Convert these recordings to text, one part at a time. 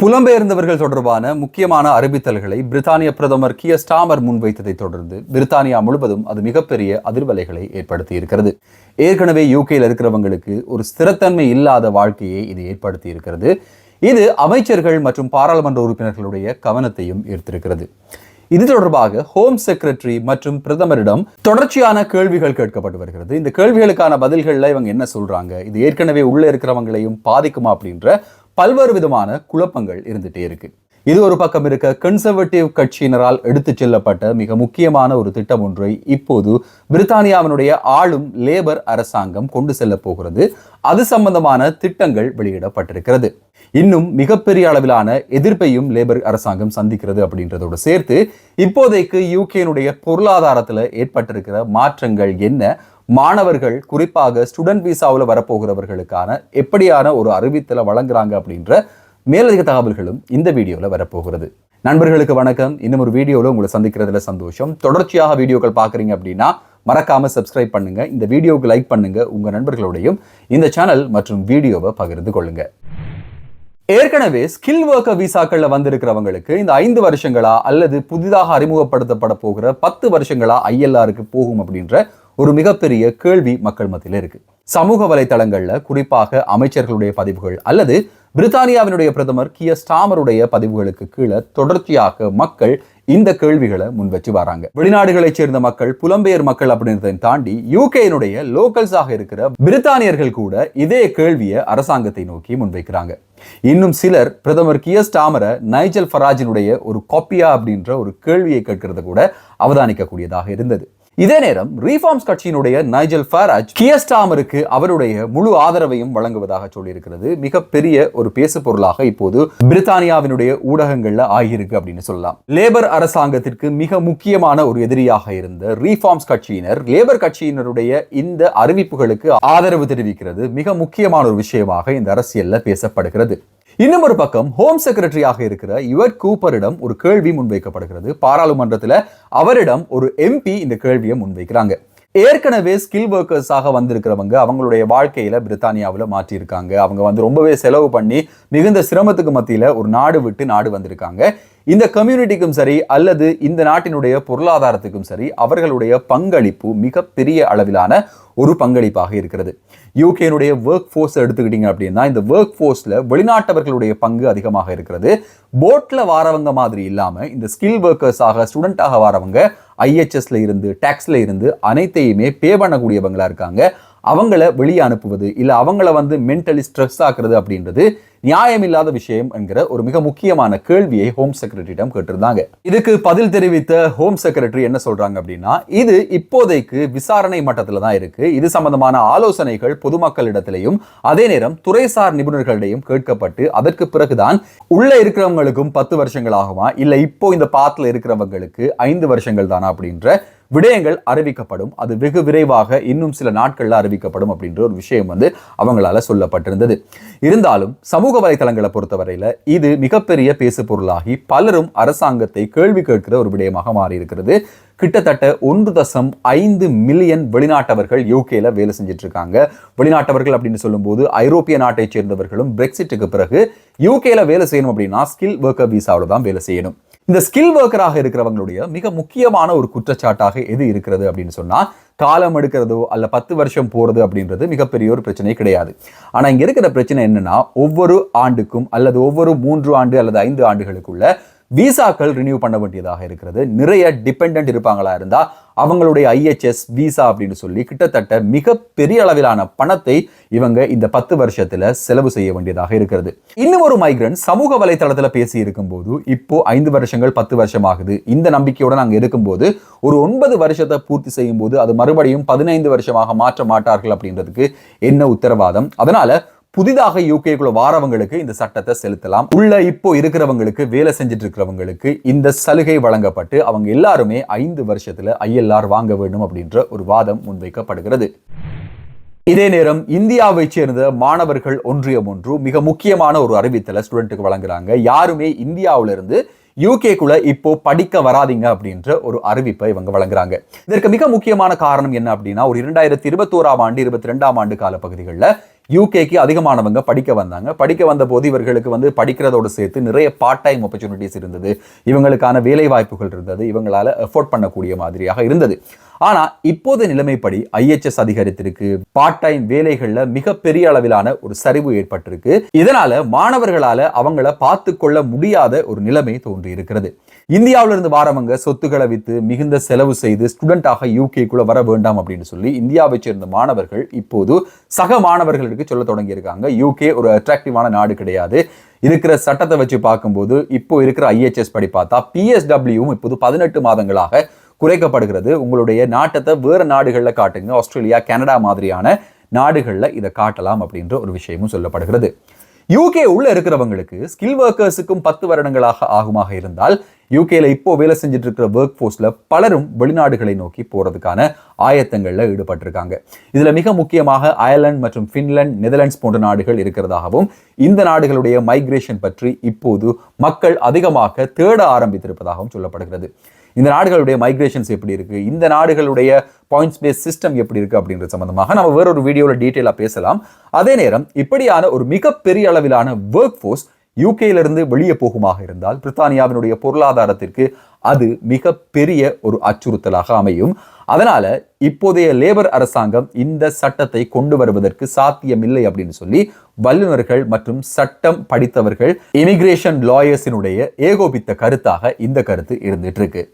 புலம்பெயர்ந்தவர்கள் தொடர்பான முக்கியமான அறிவித்தல்களை பிரித்தானிய பிரதமர் கிய ஸ்டாமர் முன்வைத்ததை தொடர்ந்து பிரித்தானியா முழுவதும் அது மிகப்பெரிய அதிர்வலைகளை ஏற்படுத்தி இருக்கிறது ஏற்கனவே யூகேயில் இருக்கிறவங்களுக்கு ஒரு ஸ்திரத்தன்மை இல்லாத வாழ்க்கையை இது ஏற்படுத்தி இருக்கிறது இது அமைச்சர்கள் மற்றும் பாராளுமன்ற உறுப்பினர்களுடைய கவனத்தையும் ஈர்த்திருக்கிறது. இது தொடர்பாக ஹோம் செக்ரட்டரி மற்றும் பிரதமரிடம் தொடர்ச்சியான கேள்விகள் கேட்கப்பட்டு வருகிறது. இந்த கேள்விகளுக்கான பதில்களில் இவங்க என்ன சொல்றாங்க? இது ஏற்கனவே உள்ளே இருக்கிறவங்களையும் பாதிக்குமா அப்படின்ற பல்வேறு விதமான குழப்பங்கள் இருந்துகிட்டே இருக்கு. இது ஒரு பக்கம் இருக்க கன்சர்வேட்டிவ் கட்சியினரால் எடுத்துச் செல்லப்பட்ட மிக முக்கியமான ஒரு திட்டம் ஒன்றை இப்போது பிரித்தானியாவினுடைய ஆளும் லேபர் அரசாங்கம் கொண்டு செல்ல போகிறது. அது சம்பந்தமான திட்டங்கள் வெளியிடப்பட்டிருக்கிறது. இன்னும் மிகப்பெரிய அளவிலான எதிர்ப்பையும் லேபர் அரசாங்கம் சந்திக்கிறது அப்படின்றதோடு சேர்த்து இப்போதைக்கு யூகேனுடைய பொருளாதாரத்தில் ஏற்பட்டிருக்கிற மாற்றங்கள் என்ன? மாணவர்கள் குறிப்பாக ஸ்டூடெண்ட் விசாவில் வரப்போகிறவர்களுக்கான எப்படியான ஒரு அறிவித்தலை வழங்குறாங்க அப்படின்ற மேலதிக தகவல்களும் இந்த வீடியோவில் வரப்போகிறது. நண்பர்களுக்கு வணக்கம். இன்னும் ஒரு வீடியோவில் உங்களை சந்திக்கிறதுல சந்தோஷம். தொடர்ச்சியாக வீடியோக்கள் பார்க்குறீங்க அப்படின்னா மறக்காமல் சப்ஸ்கிரைப் பண்ணுங்க. இந்த வீடியோவுக்கு லைக் பண்ணுங்கள் உங்கள் நண்பர்களோடையும் இந்த சேனல் மற்றும் வீடியோவை பகிர்ந்து கொள்ளுங்க. ஏற்கனவே ஸ்கில் ஒர்க்கர் விசாக்களில் வந்திருக்கிறவங்களுக்கு இந்த ஐந்து வருஷங்களா அல்லது புதிதாக அறிமுகப்படுத்தப்பட போகிற பத்து வருஷங்களா ஐஎல்ஆருக்கு போகும் அப்படின்ற ஒரு மிகப்பெரிய கேள்வி மக்கள் மத்தியில் இருக்கு. சமூக வலைத்தளங்கள்ல குறிப்பாக அமைச்சர்களுடைய பதிவுகள் அல்லது பிரித்தானியாவினுடைய பிரதமர் கிய ஸ்டாமருடைய பதிவுகளுக்கு கீழே தொடர்ச்சியாக மக்கள் இந்த கேள்விகளை முன் வச்சு வராங்க. வெளிநாடுகளைச் சேர்ந்த மக்கள் புலம்பெயர் மக்கள் அப்படின்றதை தாண்டி யூகேனுடைய லோக்கல்ஸாக இருக்கிற பிரித்தானியர்கள் கூட இதே கேள்வியை அரசாங்கத்தை நோக்கி முன்வைக்கிறாங்க. இன்னும் சிலர் பிரதமர் கிய ஸ்டாமரை நைஜல் ஃபராஜினுடைய ஒரு காப்பியா அப்படின்ற ஒரு கேள்வியை கேட்கறத கூட அவதானிக்கக்கூடியதாக இருந்தது. இதே நேரம் ரீஃபார்ம்ஸ் கட்சியினுடைய நைஜல் ஃபராஜ் கியஸ்டாமருக்கு அவருடைய முழு ஆதரவையும் வழங்குவதாக சொல்லியிருக்கிறது. மிகப்பெரிய ஒரு பேசு பொருளாக இப்போது பிரித்தானியாவினுடைய ஊடகங்கள்ல ஆகியிருக்கு அப்படின்னு சொல்லலாம். லேபர் அரசாங்கத்திற்கு மிக முக்கியமான ஒரு எதிரியாக இருந்த ரீஃபார்ம்ஸ் கட்சியினர் லேபர் கட்சியினருடைய இந்த அறிவிப்புகளுக்கு ஆதரவு தெரிவிக்கிறது. மிக முக்கியமான ஒரு விஷயமாக இந்த அரசியல்ல பேசப்படுகிறது. இன்னும் ஒரு பக்கம் ஹோம் செக்ரட்டரியாக இருக்கிற யுவர் கூப்பரிடம் ஒரு கேள்வி முன்வைக்கப்படுகிறது. பாராளுமன்றத்தில் அவரிடம் ஒரு எம்பி இந்த கேள்வியை முன்வைக்கிறாங்க. ஏற்கனவே ஸ்கில் ஒர்க்கர்ஸாக வந்திருக்கிறவங்க அவங்களுடைய வாழ்க்கையில பிரித்தானியாவில் மாற்றியிருக்காங்க. அவங்க வந்து ரொம்பவே செலவு பண்ணி மிகுந்த சிரமத்துக்கு மத்தியில் ஒரு நாடு விட்டு நாடு வந்திருக்காங்க. இந்த கம்யூனிட்டிக்கும் சரி அல்லது இந்த நாட்டினுடைய பொருளாதாரத்துக்கும் சரி அவர்களுடைய பங்களிப்பு மிகப்பெரிய அளவிலான ஒரு பங்களிப்பாக இருக்கிறது. யூகேனுடைய ஒர்க் ஃபோர்ஸ் எடுத்துக்கிட்டீங்க அப்படின்னா இந்த ஒர்க் ஃபோர்ஸில் வெளிநாட்டவர்களுடைய பங்கு அதிகமாக இருக்கிறது. போட்டில் வாரவங்க மாதிரி இல்லாமல் இந்த ஸ்கில் ஒர்க்கர்ஸாக ஸ்டூடெண்ட்டாக வாரவங்க ஐஹெச்எஸ்ல இருந்து டேக்ஸில் இருந்து அனைத்தையுமே பே பண்ணக்கூடியவங்களா இருக்காங்க. அவங்கள வெளியே அனுப்புவது இல்லை அவங்கள வந்து மென்டலி ஸ்ட்ரெஸ் ஆக்குறது அப்படின்றது நியாயமில்லாத விஷயம் என்கிற ஒரு மிக முக்கியமான கேள்வியை ஹோம் செக்ரட்டரியிடம் கேட்டிருந்தாங்க. இதுக்கு பதில் தெரிவித்த ஹோம் செக்ரட்டரி என்ன சொல்றாங்க அப்படின்னா இது இப்போதைக்கு விசாரணை மட்டத்தில் தான் இருக்கு. இது சம்பந்தமான ஆலோசனைகள் பொதுமக்களிடத்திலையும் அதே நேரம் துறைசார் நிபுணர்களிடையும் கேட்கப்பட்டு அதற்கு பிறகுதான் உள்ள இருக்கிறவங்களுக்கும் பத்து வருஷங்களாகுமா இல்லை இப்போ இந்த பாத்தில் இருக்கிறவங்களுக்கு ஐந்து வருஷங்கள் தானா அப்படின்ற விடயங்கள் அறிவிக்கப்படும். அது வெகு விரைவாக இன்னும் சில நாட்களில் அறிவிக்கப்படும் அப்படின்ற ஒரு விஷயம் வந்து அவங்களால சொல்லப்பட்டிருந்தது. இருந்தாலும் சமூக வலைதளங்களை பொறுத்தவரையில் இது மிகப்பெரிய பேசு பொருளாகி பலரும் அரசாங்கத்தை கேள்வி கேட்கிற ஒரு விடயமாக மாறியிருக்கிறது. கிட்டத்தட்ட ஒன்று தசம் ஐந்து மில்லியன் வெளிநாட்டவர்கள் யூகேல வேலை செஞ்சுட்டு இருக்காங்க வெளிநாட்டவர்கள் அப்படின்னு சொல்லும்போது ஐரோப்பிய நாட்டை சேர்ந்தவர்களும் பிரெக்சிட்டுக்கு பிறகு யூகேல வேலை செய்யணும் அப்படின்னா ஸ்கில் ஒர்க்கர் விசாவில் தான் வேலை செய்யணும். இந்த ஸ்கில் ஒர்க்கராக இருக்கிறவங்களுடைய மிக முக்கியமான ஒரு குற்றச்சாட்டாக எது இருக்கிறது அப்படின்னு சொன்னால் காலம் எடுக்கிறதோ அல்ல பத்து வருஷம் போகிறது அப்படின்றது மிகப்பெரிய ஒரு பிரச்சனை கிடையாது. ஆனால் இங்கே இருக்கிற பிரச்சனை என்னென்னா ஒவ்வொரு ஆண்டுக்கும் அல்லது ஒவ்வொரு மூன்று ஆண்டு அல்லது ஐந்து ஆண்டுகளுக்குள்ள விசாக்கள் ரினியூ பண்ண வேண்டியதாக இருக்கிறது. நிறைய டிபெண்ட் இருப்பாங்களா இருந்தா அவங்களுடைய ஐஹெச்எஸ் விசா அப்படின்னு சொல்லி கிட்டத்தட்ட மிக பெரிய அளவிலான பணத்தை இவங்க இந்த பத்து வருஷத்துல செலவு செய்ய வேண்டியதாக இருக்கிறது. இன்னும் ஒரு மைக்ரன்ட் சமூக வலைத்தளத்தில் பேசி இருக்கும்போது இப்போ ஐந்து வருஷங்கள் பத்து வருஷம் ஆகுது இந்த நம்பிக்கையுடன் நாங்க இருக்கும்போது ஒரு ஒன்பது வருஷத்தை பூர்த்தி செய்யும் போது அது மறுபடியும் பதினைந்து வருஷமாக மாற்ற மாட்டார்கள் அப்படின்றதுக்கு என்ன உத்தரவாதம்? அதனால புதிதாக யூகேக்குள்ள வாரவங்களுக்கு இந்த சட்டத்தை செலுத்தலாம். உள்ள இப்போ இருக்கிறவங்களுக்கு வேலை செஞ்சுட்டு இருக்கிறவங்களுக்கு இந்த சலுகை வழங்கப்பட்டு அவங்க எல்லாருமே ஐந்து வருஷத்துல ஐஎல்ஆர் வாங்க வேண்டும் அப்படின்ற ஒரு வாதம் முன்வைக்கப்படுகிறது. இதே நேரம் இந்தியாவைச் சேர்ந்த மாணவர்கள் ஒன்றியம் ஒன்று மிக முக்கியமான ஒரு அறிவித்தலை ஸ்டூடெண்ட்டுக்கு வழங்குறாங்க. யாருமே இந்தியாவிலிருந்து யூகேக்குள்ள இப்போ படிக்க வராதீங்க அப்படின்ற ஒரு அறிவிப்பை இவங்க வழங்குறாங்க. இதற்கு மிக முக்கியமான காரணம் என்ன அப்படின்னா ஒரு இரண்டாயிரத்தி இருபத்தோராம் ஆண்டு இருபத்தி ரெண்டாம் ஆண்டு கால பகுதிகளில் யூகேக்கு அதிகமானவங்க படிக்க வந்தாங்க. படிக்க வந்த போது இவர்களுக்கு வந்து படிக்கிறதோடு சேர்த்து நிறைய பார்ட் டைம் ஆப்பர்ச்சுனிட்டிஸ் இருந்தது. இவங்களுக்கான வேலை வாய்ப்புகள் இருந்தது. இவங்களால எஃபோர்ட் பண்ணக்கூடிய மாதிரியாக இருந்தது. ஆனால் இப்போது நிலைமைப்படி ஐஎச்எஸ் அதிகரித்திருக்கு. பார்ட் டைம் வேலைகள்ல மிகப்பெரிய அளவிலான ஒரு சரிவு ஏற்பட்டிருக்கு. இதனால மாணவர்களால அவங்கள பார்த்து கொள்ள முடியாத ஒரு நிலைமை தோன்றி இருக்கிறது இந்தியாவிலிருந்து வாரவங்க சொத்துக்களை வித்து மிகுந்த செலவு செய்து ஸ்டூடெண்டாக யூகேக்குள்ள வர வேண்டாம் அப்படின்னு சொல்லி இந்தியாவை சேர்ந்த மாணவர்கள் இப்போது சக மாணவர்களுக்கு சொல்ல தொடங்கியிருக்காங்க. யூகே ஒரு அட்ராக்டிவான நாடு கிடையாது. இருக்கிற சட்டத்தை வச்சு பார்க்கும்போது இப்போ இருக்கிற ஐஎச்எஸ் படி பார்த்தா பிஎஸ்டபிள்யூவும் இப்போது பதினெட்டு மாதங்களாக குறைக்கப்படுகிறது. உங்களுடைய நாட்டத்தை வேறு நாடுகளில் காட்டுங்க. ஆஸ்திரேலியா கனடா மாதிரியான நாடுகளில் இதை காட்டலாம் அப்படின்ற ஒரு விஷயமும் சொல்லப்படுகிறது. யூகே உள்ள இருக்கிறவங்களுக்கு ஸ்கில் ஒர்க்கர்ஸுக்கும் பத்து வருடங்களாக ஆகுமாக இருந்தால் யூகேல இப்போ வேலை செஞ்சுட்டு இருக்கிற ஒர்க் ஃபோர்ஸில் பலரும் வெளிநாடுகளை நோக்கி போறதுக்கான ஆயத்தங்களில் ஈடுபட்டிருக்காங்க. இதுல மிக முக்கியமாக அயர்லாந்து மற்றும் பின்லாந்து நெதர்லாண்ட்ஸ் போன்ற நாடுகள் இருக்கிறதாகவும் இந்த நாடுகளுடைய மைக்ரேஷன் பற்றி இப்போது மக்கள் அதிகமாக தேட ஆரம்பித்திருப்பதாகவும் சொல்லப்படுகிறது. இந்த நாடுகளுடைய மைக்ரேஷன்ஸ் எப்படி இருக்குது இந்த நாடுகளுடைய பாயிண்ட்ஸ் பேஸ் சிஸ்டம் எப்படி இருக்குது அப்படின்றது சம்மந்தமாக நம்ம வேறொரு வீடியோவில் டீட்டெயிலாக பேசலாம். அதே நேரம் இப்படியான ஒரு மிகப்பெரிய அளவிலான ஒர்க் ஃபோர்ஸ் யூகேயிலிருந்து வெளியே போகுமாக இருந்தால் பிரித்தானியாவினுடைய பொருளாதாரத்திற்கு அது மிக பெரிய ஒரு அச்சுறுத்தலாக அமையும். அதனால இப்போதைய லேபர் அரசாங்கம் இந்த சட்டத்தை கொண்டு வருவதற்கு சாத்தியமில்லை அப்படின்னு சொல்லி வல்லுநர்கள் மற்றும் சட்டம் படித்தவர்கள் இமிகிரேஷன் லாயர்ஸினுடைய ஏகோபித்த கருத்தாக இந்த கருத்து இருந்துட்டு இருக்கு.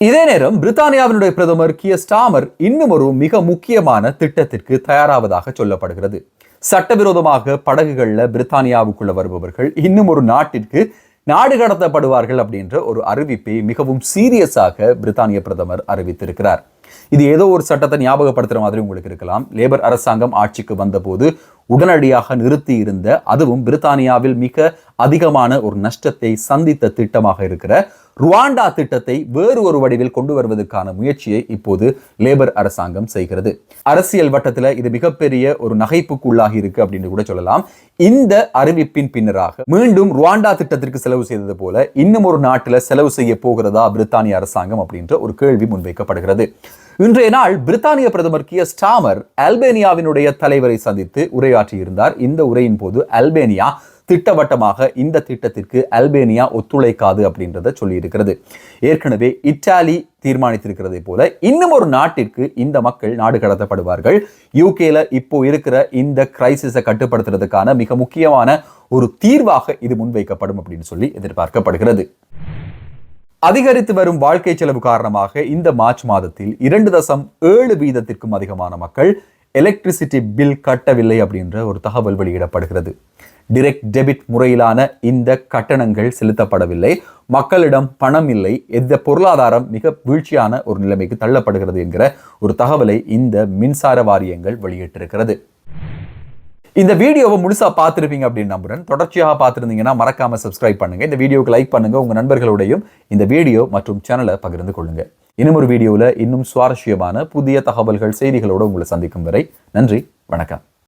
இதே நேரம் பிரித்தானியாவினுடைய பிரதமர் கிய ஸ்டாமர் இன்னும் ஒரு மிக முக்கியமான திட்டத்திற்கு தயாராவதாக சொல்லப்படுகிறது. சட்டவிரோதமாக படகுகளில் பிரித்தானியாவுக்குள்ள வருபவர்கள் இன்னும் ஒரு நாட்டிற்கு நாடு கடத்தப்படுவார்கள் அப்படின்ற ஒரு அறிவிப்பை மிகவும் சீரியஸாக பிரித்தானிய பிரதமர் அறிவித்திருக்கிறார். இது ஏதோ ஒரு சட்டத்தை ஞாபகப்படுத்துற மாதிரி உங்களுக்கு இருக்கலாம். லேபர் அரசாங்கம் ஆட்சிக்கு வந்தபோது உடனடியாக நிறுத்தி இருந்த அதுவும் பிரித்தானியாவில் மிக அதிகமான ஒரு நஷ்டத்தை சந்தித்த திட்டமாக இருக்கிற ருவாண்டா திட்டத்தை வேறு ஒரு வடிவில் கொண்டு வருவதற்கான முயற்சியை இப்போது லேபர் அரசாங்கம் செய்கிறது. அரசியல் வட்டத்தில் இது மிகப்பெரிய ஒரு நகைப்புக்குள்ளாகி இருக்கு அப்படின்னு கூட சொல்லலாம். இந்த அறிவிப்பின் பின்னராக மீண்டும் ருவாண்டா திட்டத்திற்கு செலவு செய்தது போல இன்னும் ஒரு நாட்டில் செலவு செய்ய போகிறதா பிரித்தானிய அரசாங்கம் அப்படின்ற ஒரு கேள்வி முன்வைக்கப்படுகிறது. இன்றைய நாள் பிரித்தானிய பிரதமர் கிய ஸ்டாமர் அல்பேனியாவினுடைய தலைவரை சந்தித்து உரையாற்றியிருந்தார். இந்த உரையின் போது அல்பேனியா திட்டவட்டமாக இந்த திட்டத்திற்கு அல்பேனியா ஒத்துழைக்காது அப்படின்றத சொல்லியிருக்கிறது. ஏற்கனவே இத்தாலி தீர்மானித்திருக்கிறதை போல இன்னும் ஒரு நாட்டிற்கு இந்த மக்கள் நாடு கடத்தப்படுவார்கள். யூகேல இப்போ இருக்கிற இந்த கிரைசிஸை கட்டுப்படுத்துறதுக்கான மிக முக்கியமான ஒரு தீர்வாக இது முன்வைக்கப்படும் அப்படின்னு சொல்லி எதிர்பார்க்கப்படுகிறது. அதிகரித்து வரும் வாழ்க்கை செலவு காரணமாக இந்த மார்ச் மாதத்தில் இரண்டு தசம் ஏழு வீதத்திற்கும் அதிகமான மக்கள் எலக்ட்ரிசிட்டி பில் கட்டவில்லை அப்படின்ற ஒரு தகவல் வெளியிடப்படுகிறது. டிரெக்ட் டெபிட் முறையிலான இந்த கட்டணங்கள் செலுத்தப்படவில்லை. மக்களிடம் பணம் இல்லை. எந்த பொருளாதாரம் மிக வீழ்ச்சியான ஒரு நிலைமைக்கு தள்ளப்படுகிறது என்கிற ஒரு தகவலை இந்த மின்சார வாரியங்கள் வெளியிட்டிருக்கிறது. இந்த வீடியோவை முழுசாக பார்த்துருப்பீங்க அப்படின்னு நம்புகிறேன் தொடர்ச்சியாக பார்த்துருந்தீங்கன்னா மறக்காமல் சப்ஸ்கிரைப் பண்ணுங்க. இந்த வீடியோக்கு லைக் பண்ணுங்க. உங்கள் நண்பர்களோடையும் இந்த வீடியோ மற்றும் சேனலை பகிர்ந்து கொள்ளுங்கள் இன்னும் ஒரு வீடியோவில் இன்னும் சுவாரஸ்யமான புதிய தகவல்கள் செய்திகளோடு உங்களை சந்திக்கும் வரை நன்றி வணக்கம்.